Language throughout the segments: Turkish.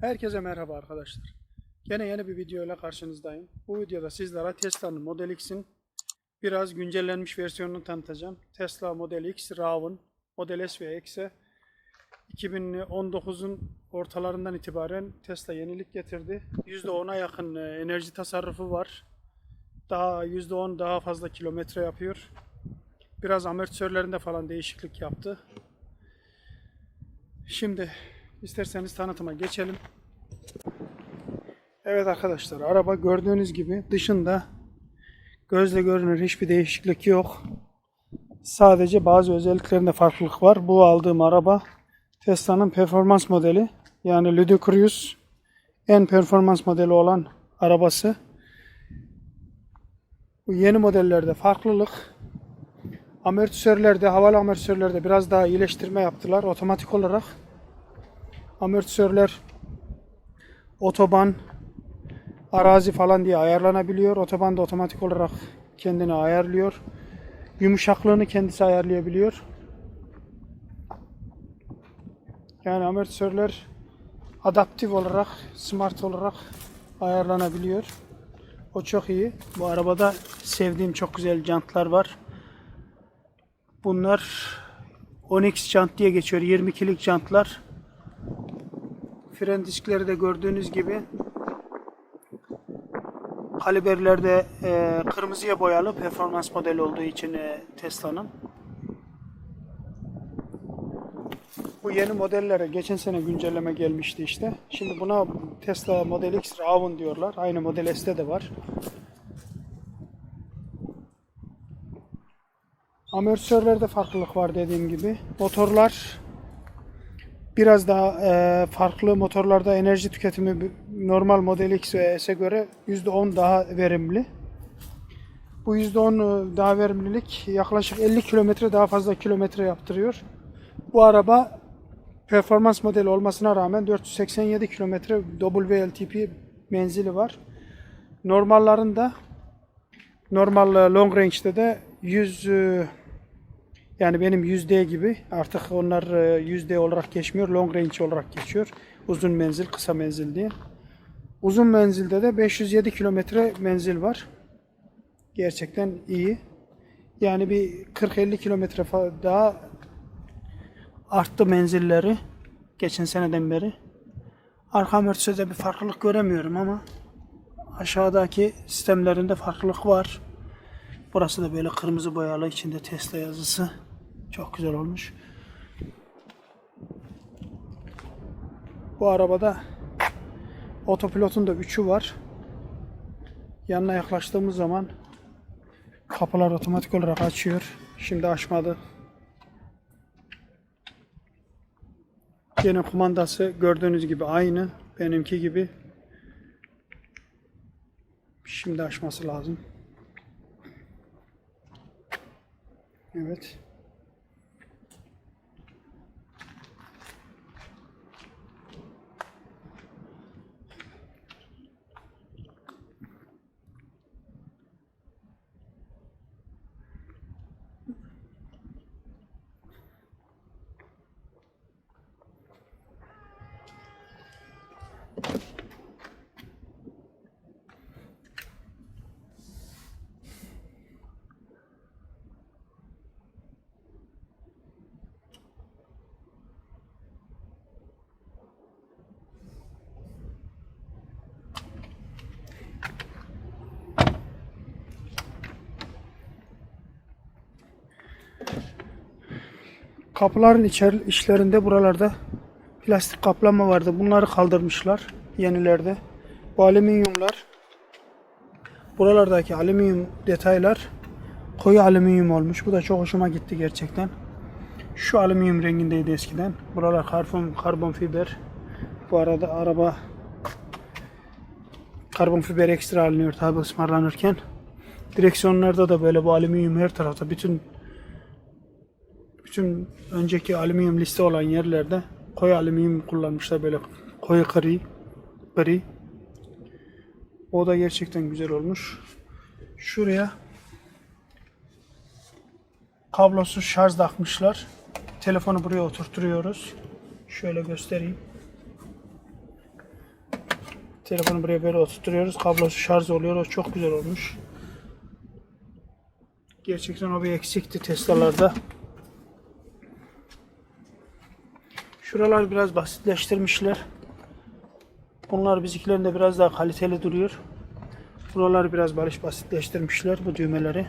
Herkese merhaba arkadaşlar. Gene yeni bir video ile karşınızdayım. Bu videoda sizlere Tesla'nın Model X'in biraz güncellenmiş versiyonunu tanıtacağım. Tesla Model X, RAV'ın Model S ve X'e 2019'un ortalarından itibaren Tesla yenilik getirdi. %10'a yakın e, enerji tasarrufu var. Daha %10 daha fazla kilometre yapıyor. Biraz amortisörlerinde falan değişiklik yaptı. Şimdi isterseniz tanıtıma geçelim. Evet arkadaşlar araba gördüğünüz gibi dışında gözle görünür hiçbir değişiklik yok. Sadece bazı özelliklerinde farklılık var. Bu aldığım araba Tesla'nın performans modeli. Yani Ludicrous en performans modeli olan arabası. Bu yeni modellerde farklılık. Amortisörlerde, havalı amortisörlerde biraz daha iyileştirme yaptılar otomatik olarak. Amortisörler otoban, arazi falan diye ayarlanabiliyor. Otoban da otomatik olarak kendini ayarlıyor. Yumuşaklığını kendisi ayarlayabiliyor. Yani amortisörler adaptif olarak, smart olarak ayarlanabiliyor. O çok iyi. Bu arabada sevdiğim çok güzel jantlar var. Bunlar Onyx jant diye geçiyor. 22'lik jantlar. Fren diskleri de gördüğünüz gibi kaliberlerde e, kırmızıya boyalı performans modeli olduğu için e, Tesla'nın. Bu yeni modellere geçen sene güncelleme gelmişti işte. Şimdi buna Tesla Model X Raven diyorlar. Aynı Model S'te de var. Amortisörlerde farklılık var dediğim gibi. Motorlar biraz daha e, farklı motorlarda enerji tüketimi normal Model X ve S'e göre %10 daha verimli. Bu %10 daha verimlilik yaklaşık 50 kilometre daha fazla kilometre yaptırıyor. Bu araba performans modeli olmasına rağmen 487 kilometre WLTP menzili var. Normallarında normal e, long range'de de 100 e, yani benim yüzde gibi artık onlar e, yüzde olarak geçmiyor. Long range olarak geçiyor. Uzun menzil, kısa menzil diye. Uzun menzilde de 507 kilometre menzil var. Gerçekten iyi. Yani bir 40-50 kilometre daha arttı menzilleri. Geçen seneden beri. Arka amortisörde bir farklılık göremiyorum ama aşağıdaki sistemlerinde farklılık var. Burası da böyle kırmızı boyalı içinde Tesla yazısı. Çok güzel olmuş. Bu arabada otopilotun da 3'ü var. Yanına yaklaştığımız zaman kapılar otomatik olarak açıyor. Şimdi açmadı. Yine kumandası gördüğünüz gibi aynı. Benimki gibi. Şimdi açması lazım. Evet. Kapıların içer içlerinde buralarda plastik kaplama vardı. Bunları kaldırmışlar yenilerde. Bu alüminyumlar buralardaki alüminyum detaylar koyu alüminyum olmuş. Bu da çok hoşuma gitti gerçekten. Şu alüminyum rengindeydi eskiden. Buralar karbon karbon fiber. Bu arada araba karbon fiber ekstra alınıyor tabi ısmarlanırken. Direksiyonlarda da böyle bu alüminyum her tarafta bütün bütün önceki alüminyum liste olan yerlerde koyu alüminyum kullanmışlar böyle koyu gri gri o da gerçekten güzel olmuş şuraya kablosuz şarj takmışlar telefonu buraya oturtuyoruz şöyle göstereyim Telefonu buraya böyle oturtuyoruz. Kablosu şarj oluyor. O çok güzel olmuş. Gerçekten o bir eksikti Tesla'larda. Şuralar biraz basitleştirmişler. Bunlar bizimkilerinde biraz daha kaliteli duruyor. Buraları biraz barış basitleştirmişler bu düğmeleri.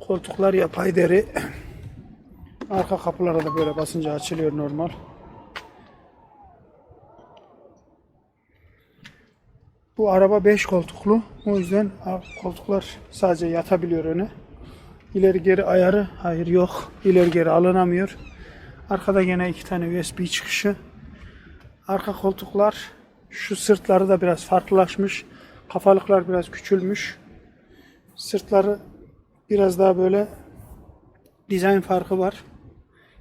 Koltuklar yapay deri. Arka kapılara da böyle basınca açılıyor normal. Bu araba 5 koltuklu. O yüzden koltuklar sadece yatabiliyor öne. İleri geri ayarı hayır yok. İleri geri alınamıyor. Arkada yine iki tane USB çıkışı. Arka koltuklar şu sırtları da biraz farklılaşmış. Kafalıklar biraz küçülmüş. Sırtları biraz daha böyle dizayn farkı var.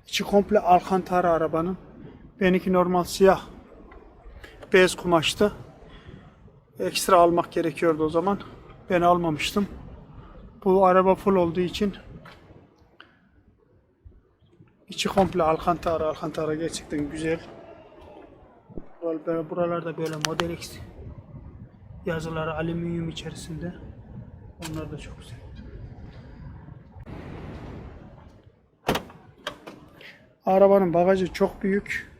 İçi komple alkantara arabanın. Benimki normal siyah. Beyaz kumaştı. Ekstra almak gerekiyordu o zaman. Ben almamıştım. Bu araba full olduğu için içi komple alkantara. Alkantara gerçekten güzel. Buralar- Buralarda böyle Model X yazıları alüminyum içerisinde. Onlar da çok güzel. Arabanın bagajı çok büyük.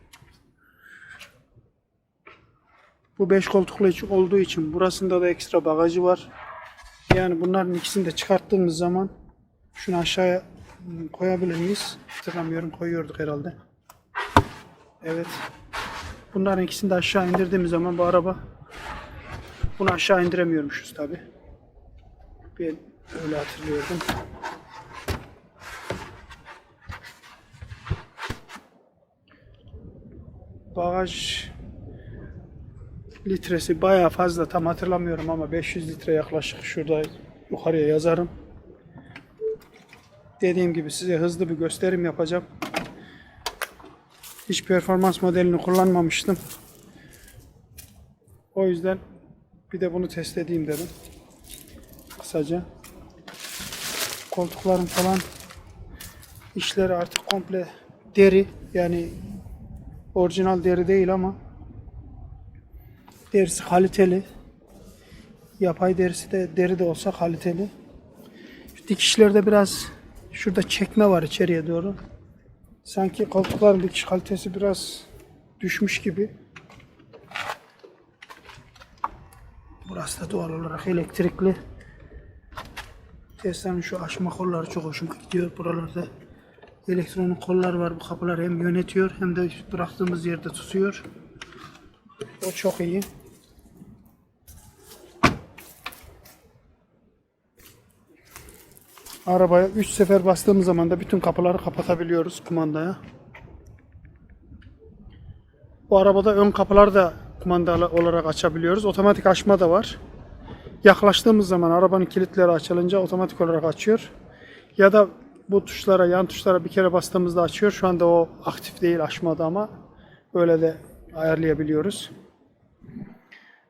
Bu 5 koltuklu olduğu için burasında da ekstra bagajı var. Yani bunların ikisini de çıkarttığımız zaman şunu aşağıya koyabilir miyiz? Hatırlamıyorum koyuyorduk herhalde. Evet. Bunların ikisini de aşağı indirdiğimiz zaman bu araba bunu aşağı indiremiyormuşuz tabi. Ben öyle hatırlıyordum. Bagaj litresi bayağı fazla tam hatırlamıyorum ama 500 litre yaklaşık şurada yukarıya yazarım. Dediğim gibi size hızlı bir gösterim yapacağım. Hiç performans modelini kullanmamıştım. O yüzden bir de bunu test edeyim dedim. Kısaca. Koltukların falan işleri artık komple deri yani orijinal deri değil ama derisi kaliteli. Yapay derisi de deri de olsa kaliteli. Şu dikişlerde biraz şurada çekme var içeriye doğru. Sanki koltukların dikiş kalitesi biraz düşmüş gibi. Burası da doğal olarak elektrikli. Tesla'nın şu açma kolları çok hoşuma gidiyor. Buralarda elektronik kollar var. Bu kapılar hem yönetiyor hem de bıraktığımız yerde tutuyor. O çok iyi. Arabaya 3 sefer bastığımız zaman da bütün kapıları kapatabiliyoruz kumandaya. Bu arabada ön kapıları da kumandalı olarak açabiliyoruz. Otomatik açma da var. Yaklaştığımız zaman arabanın kilitleri açılınca otomatik olarak açıyor. Ya da bu tuşlara, yan tuşlara bir kere bastığımızda açıyor. Şu anda o aktif değil açmadı ama öyle de ayarlayabiliyoruz.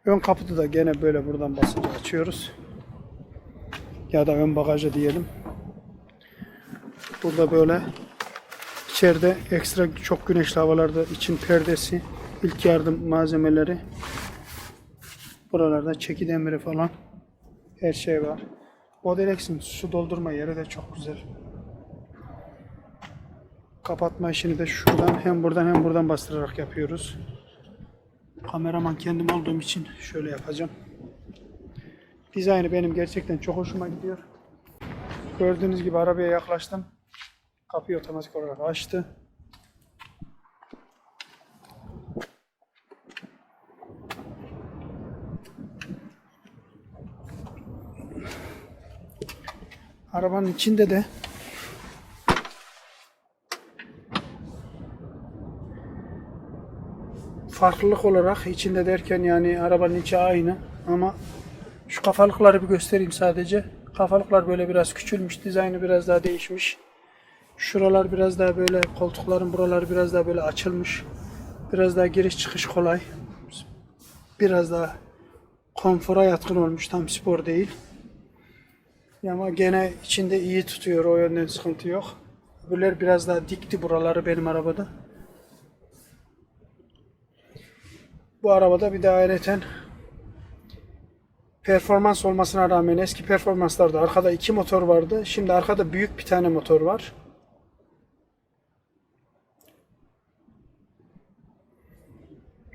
Ön kapıda da gene böyle buradan basınca açıyoruz. Ya da ön bagajı diyelim. Burada böyle içeride ekstra çok güneşli havalarda için perdesi, ilk yardım malzemeleri. Buralarda çeki demiri falan her şey var. Model X'in su doldurma yeri de çok güzel. Kapatma işini de şuradan hem buradan hem buradan bastırarak yapıyoruz. Kameraman kendim olduğum için şöyle yapacağım. Dizaynı benim gerçekten çok hoşuma gidiyor. Gördüğünüz gibi arabaya yaklaştım. Kapıyı otomatik olarak açtı. Arabanın içinde de farklılık olarak içinde derken yani arabanın içi aynı ama şu kafalıkları bir göstereyim sadece. Kafalıklar böyle biraz küçülmüş, dizaynı biraz daha değişmiş. Şuralar biraz daha böyle koltukların buraları biraz daha böyle açılmış. Biraz daha giriş çıkış kolay. Biraz daha konfora yatkın olmuş. Tam spor değil. Ama gene içinde iyi tutuyor. O yönden sıkıntı yok. Öbürler biraz daha dikti buraları benim arabada. Bu arabada bir de ayrıca performans olmasına rağmen eski performanslarda arkada iki motor vardı. Şimdi arkada büyük bir tane motor var.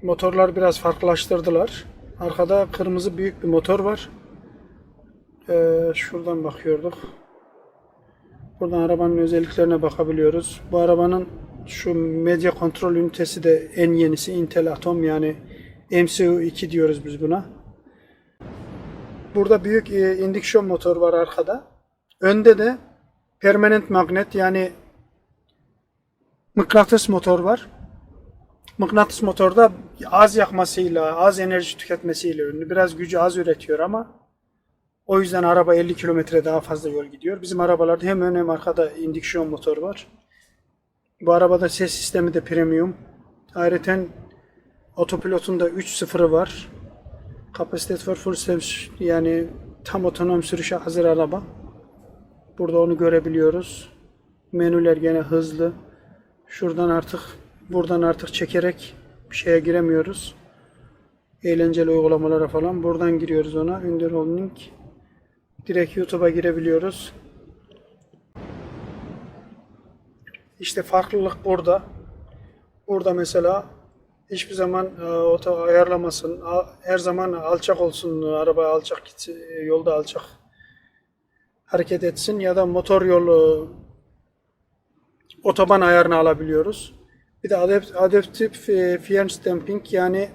Motorlar biraz farklılaştırdılar. Arkada kırmızı büyük bir motor var. Ee, şuradan bakıyorduk. Buradan arabanın özelliklerine bakabiliyoruz. Bu arabanın şu medya kontrol ünitesi de en yenisi Intel Atom yani MCU2 diyoruz biz buna. Burada büyük e, indüksiyon motor var arkada. Önde de permanent magnet yani mıknatıs motor var. Mıknatıs motorda az yakmasıyla, az enerji tüketmesiyle ünlü. Biraz gücü az üretiyor ama o yüzden araba 50 kilometre daha fazla yol gidiyor. Bizim arabalarda hem ön hem arkada indüksiyon motor var. Bu arabada ses sistemi de premium. Ayrıca otopilotun da 3.0'ı var. Kapasite for full service yani tam otonom sürüşe hazır araba. Burada onu görebiliyoruz. Menüler gene hızlı. Şuradan artık buradan artık çekerek bir şeye giremiyoruz. Eğlenceli uygulamalara falan buradan giriyoruz ona. Under Holding. Direkt YouTube'a girebiliyoruz. İşte farklılık burada. Burada mesela hiçbir zaman e, oto ayarlamasın. A- Her zaman alçak olsun. Araba alçak gitsin, e, yolda alçak hareket etsin ya da motor yolu otoban ayarını alabiliyoruz. Bir de adapt- adaptif e, damping yani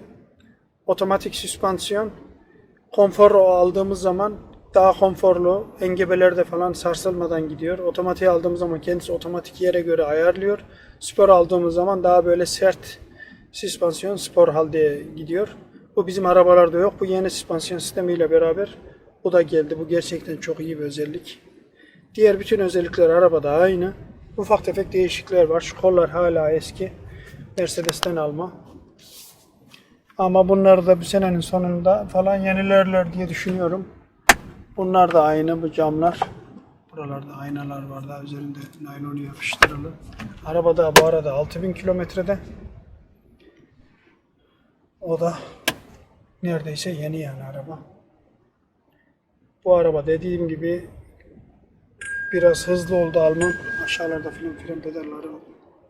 otomatik süspansiyon konfor aldığımız zaman daha konforlu. Engebelerde falan sarsılmadan gidiyor. Otomatiğe aldığımız zaman kendisi otomatik yere göre ayarlıyor. Spor aldığımız zaman daha böyle sert süspansiyon spor halde gidiyor. Bu bizim arabalarda yok. Bu yeni süspansiyon sistemiyle beraber bu da geldi. Bu gerçekten çok iyi bir özellik. Diğer bütün özellikler arabada aynı. Ufak tefek değişiklikler var. Şu kollar hala eski. Mercedes'ten alma. Ama bunları da bu senenin sonunda falan yenilerler diye düşünüyorum. Bunlar da aynı bu camlar. Buralarda aynalar var daha üzerinde naylonu yapıştırılı. Arabada bu arada 6000 kilometrede. O da neredeyse yeni yani araba. Bu araba dediğim gibi biraz hızlı oldu Alman. Aşağılarda film fren pedalları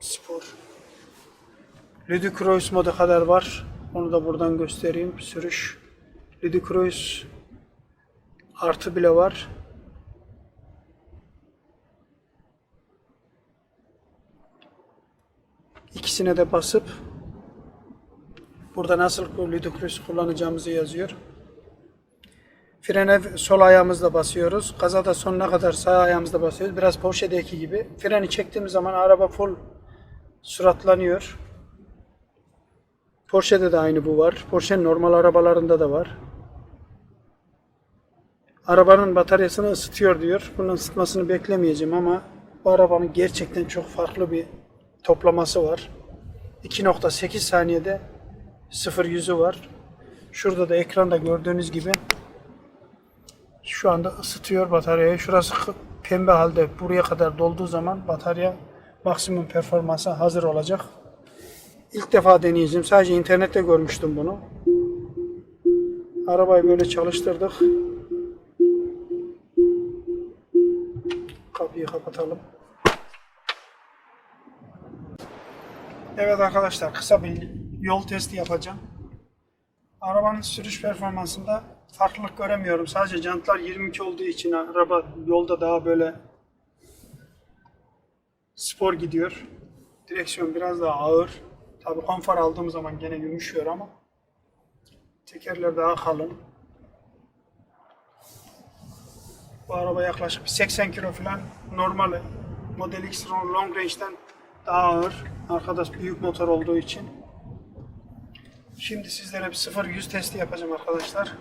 spor. Ludicrous modu kadar var. Onu da buradan göstereyim. Sürüş. Ludicrous artı bile var. İkisine de basıp burada nasıl Ludicrous kullanacağımızı yazıyor. Frene sol ayağımızla basıyoruz. Gaza da sonuna kadar sağ ayağımızla basıyoruz. Biraz Porsche'deki gibi. Freni çektiğimiz zaman araba full suratlanıyor. Porsche'de de aynı bu var. Porsche'nin normal arabalarında da var. Arabanın bataryasını ısıtıyor diyor. Bunun ısıtmasını beklemeyeceğim ama bu arabanın gerçekten çok farklı bir toplaması var. 2.8 saniyede 0 yüzü var. Şurada da ekranda gördüğünüz gibi şu anda ısıtıyor bataryayı. Şurası pembe halde buraya kadar dolduğu zaman batarya maksimum performansa hazır olacak. İlk defa deneyeceğim. Sadece internette görmüştüm bunu. Arabayı böyle çalıştırdık. Kapıyı kapatalım. Evet arkadaşlar kısa bir yol testi yapacağım. Arabanın sürüş performansında farklılık göremiyorum. Sadece jantlar 22 olduğu için araba yolda daha böyle spor gidiyor. Direksiyon biraz daha ağır. Tabi konfor aldığım zaman gene yumuşuyor ama tekerler daha kalın. Bu araba yaklaşık bir 80 kilo falan normal Model X Long Range'den daha ağır. Arkadaş büyük motor olduğu için. Şimdi sizlere bir 0-100 testi yapacağım arkadaşlar.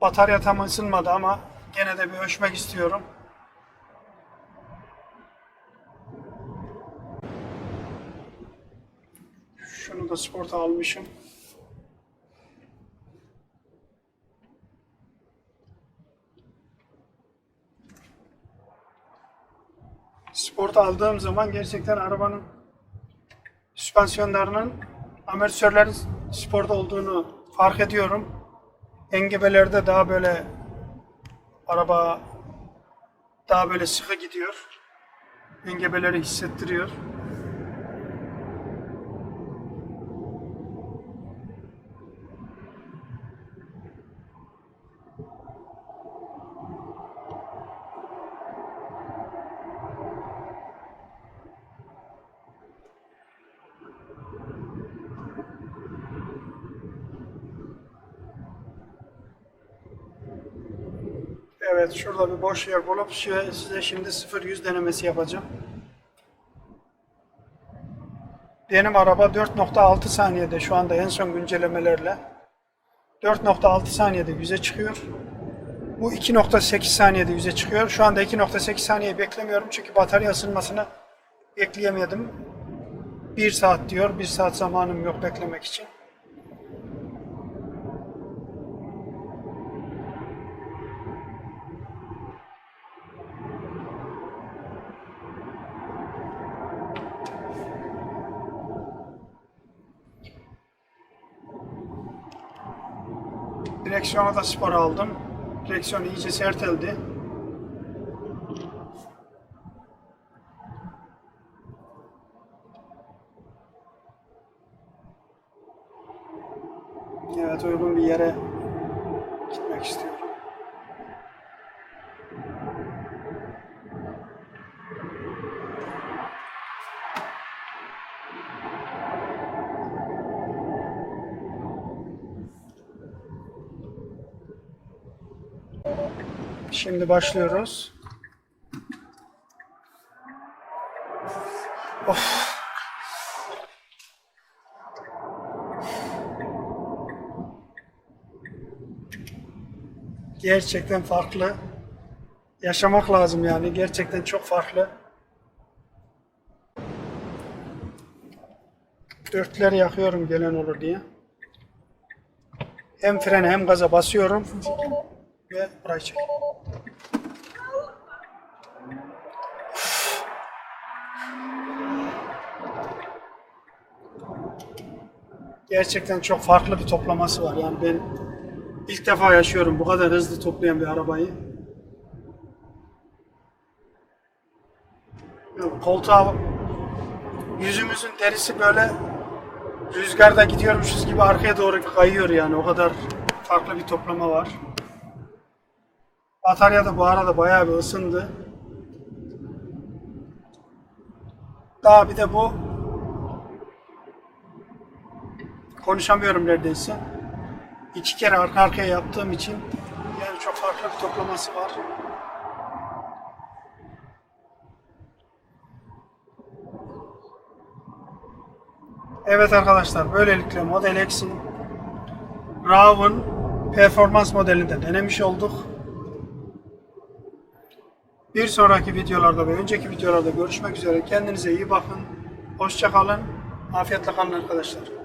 Batarya tam ısınmadı ama gene de bir ölçmek istiyorum. Şunu da sporta almışım. Sporta aldığım zaman gerçekten arabanın süspansiyonlarının amortisörlerin sporda olduğunu fark ediyorum. Engebelerde daha böyle araba daha böyle sıkı gidiyor. Engebeleri hissettiriyor. Evet şurada bir boş yer bulup size şimdi 0-100 denemesi yapacağım. Benim araba 4.6 saniyede şu anda en son güncellemelerle 4.6 saniyede 100'e çıkıyor. Bu 2.8 saniyede 100'e çıkıyor. Şu anda 2.8 saniye beklemiyorum çünkü batarya ısınmasını bekleyemedim. 1 saat diyor. 1 saat zamanım yok beklemek için. Direksiyona da spor aldım. Direksiyon iyice serteldi. Evet uygun bir yere gitmek istiyorum. Şimdi başlıyoruz. Of. Gerçekten farklı. Yaşamak lazım yani. Gerçekten çok farklı. Dörtleri yakıyorum gelen olur diye. Hem frene hem gaza basıyorum burayı çek. Gerçekten çok farklı bir toplaması var. Yani ben ilk defa yaşıyorum bu kadar hızlı toplayan bir arabayı. Koltuğa yüzümüzün derisi böyle rüzgarda gidiyormuşuz gibi arkaya doğru kayıyor yani. O kadar farklı bir toplama var. Batarya da bu arada bayağı bir ısındı. Daha bir de bu konuşamıyorum neredeyse. İki kere arka arkaya yaptığım için yani çok farklı bir toplaması var. Evet arkadaşlar böylelikle Model X'in RAW'ın performans modelinde denemiş olduk. Bir sonraki videolarda ve önceki videolarda görüşmek üzere. Kendinize iyi bakın. Hoşça kalın. Afiyetle kalın arkadaşlar.